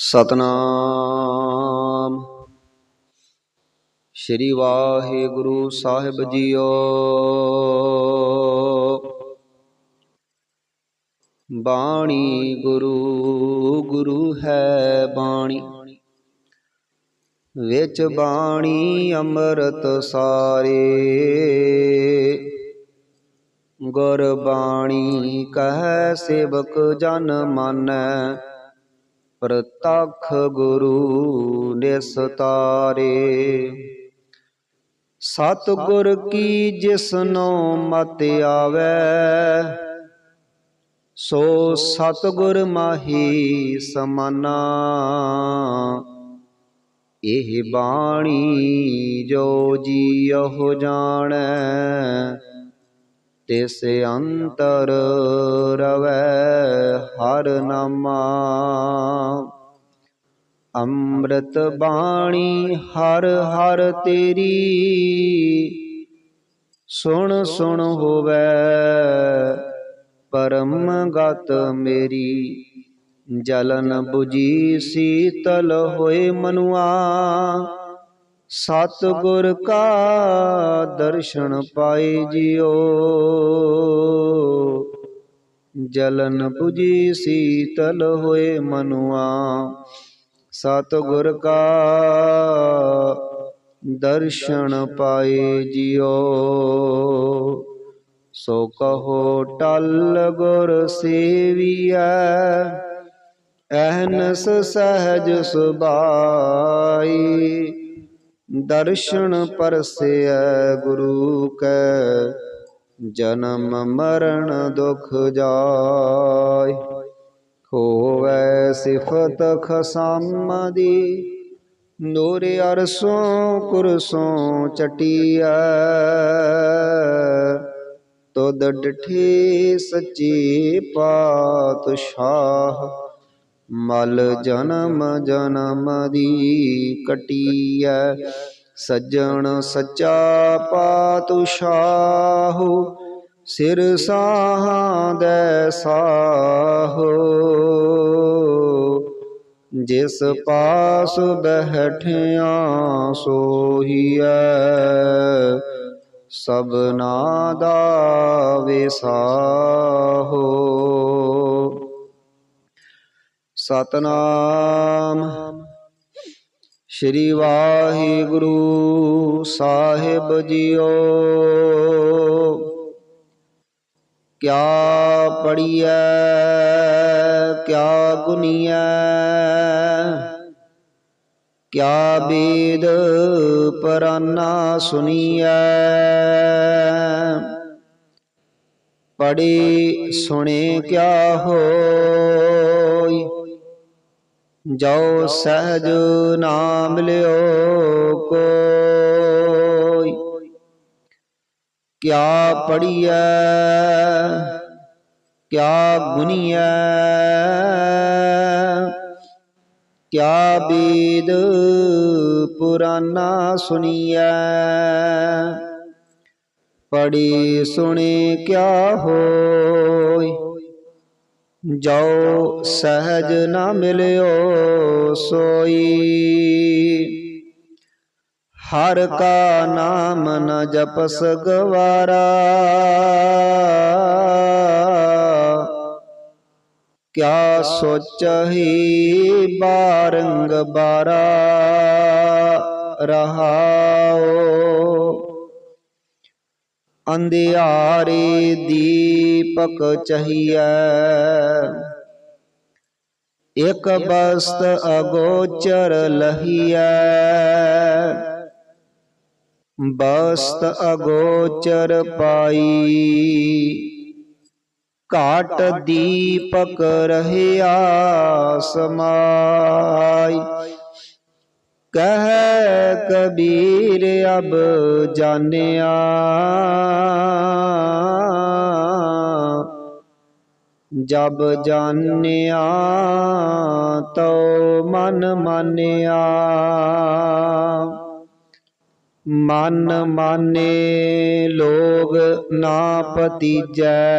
ਸਤਨਾਮ। ਸ੍ਰੀ ਵਾਹਿਗੁਰੂ ਸਾਹਿਬ ਜੀਓ। ਬਾਣੀ ਗੁਰੂ ਗੁਰੂ ਹੈ ਬਾਣੀ। ਵਿੱਚ ਬਾਣੀ ਅੰਮ੍ਰਿਤ ਸਾਰੇ। ਗੁਰ ਬਾਣੀ ਕਹੈ, ਸੇਵਕ ਜਨ ਮਾਨੈ। ਪ੍ਰਤੱਖ ਗੁਰੂ ਨਿਸਤਾਰੇ ਸਤਿਗੁਰ ਕੀ ਜਿਸਨੋ ਮਤ ਆਵੈ, ਸੋ ਸਤਿਗੁਰ ਮਾਹੀ ਸਮਾਨਾ। ਇਹ ਬਾਣੀ ਜੋ ਜੀਉ ਜਾਣੈ ਤਿਸ ਅੰਤਰ ਰਵੈ ਹਰ ਨਾਮਾ। ਅੰਮ੍ਰਿਤ ਬਾਣੀ ਹਰ ਹਰ ਤੇਰੀ, ਸੁਣ ਸੁਣ ਹੋਵੇ ਪਰਮ ਗਤ ਮੇਰੀ। ਜਲਨ 부ਜੀ ਸੀਤਲ ਹੋਏ ਮਨੁਆ ਸਤਿਗੁਰ ਕਾ ਦਰਸ਼ਨ ਪਾਏ ਜਿਉ। ਜਲਨ 부ਜੀ ਸੀਤਲ ਹੋਏ ਮਨੁਆ। ਸਤਿਗੁਰ ਕਾ ਦਰਸ਼ਨ ਪਾਏ ਜਿਉ। ਸੋ ਕਹੋ ਟਲ ਗੁਰ ਸੇਵੀਐ ਅਹਨਸ ਸਹਜ ਸੁਭਾਈ। ਦਰਸ਼ਨ ਪਰਸੈ ਗੁਰੂ ਕੈ, ਜਨਮ ਮਰਨ ਦੁਖ ਜਾਇ। ਹੋਵੈ ਸਿਫਤ ਖਸਮ ਦੀ, ਨੂਰ ਅਰਸੋਂ ਕੁਰਸੋਂ ਚਟੀਐ। ਤੁਧ ਸੱਚੀ ਪਾਤ ਸ਼ਾਹ ਮਲ ਜਨਮ ਜਨਮ ਦੀ ਕਟੀਐ। ਸੱਜਣ ਸੱਚਾ ਪਾਤਸ਼ਾਹ, ਸਿਰ ਸਾਹਾਂ ਦੇ ਸਾਹੋ। ਜਿਸ ਪਾਸ ਬਹਿਠਿਆ ਸੋਹੀਐ, ਸਭਨਾ ਦਾ ਵਿਸਾਹੋ। ਸਤਨਾਮ ਸ੍ਰੀ ਵਾਹਿਗੁਰੂ ਸਾਹਿਬ ਜੀਓ। ਕਿਆ ਪੜੀਐ ਕਿਆ ਗੁਨੀਐ, ਕਿਆ ਬੇਦ ਪਰਾਨਾ ਸੁਨੀਐ। ਪੜੀ ਸੁਣੇ ਕਿਆ ਹੋਈ ਜੋ ਸਹਜ ਨਾਮ ਲਿਓ ਕੋਈ। ਕਿਆ ਪੜੀਐ ਕਿਆ ਗੁਨੀਐ ਕਿਆ ਬੀਦ ਪੁਰਾਨਾ ਸੁਨੀਐ ਪੜੀ ਸੁਣੇ ਕਿਆ ਹੋਈ ਜੋ ਸਹਜ ਨਾ ਮਿਲਿਓ ਸੋਈ। ਹਰ ਕਾ ਨਾਮ ਨ ਜਪਸ ਗਵਾਰਾ ਕਿਆ ਸੋਚਹੀ ਬਾਰੰਗ ਬਾਰਾ ਰਹਾਓ। ਅੰਧਿਆਰੇ ਦੀਪਕ ਚਹੀਐ। ਇਕ ਬਸਤ ਅਗੋਚਰ ਲਹੀਐ। ਬਸਤ ਅਗੋਚਰ ਪਾਈ। ਘਾਟ ਦੀਪਕ ਰਹਿਆ ਸਮਾਈ। ਕਹਿ ਕਬੀਰ ਅਬ ਜਾਣਿਆ। ਜਬ ਜਾਣਿਆ ਤੋ ਮਨ ਮਾਨਿਆ। ਮਨ ਮਾਨੇ ਲੋਗ ਨਾ ਪਤੀਜੈ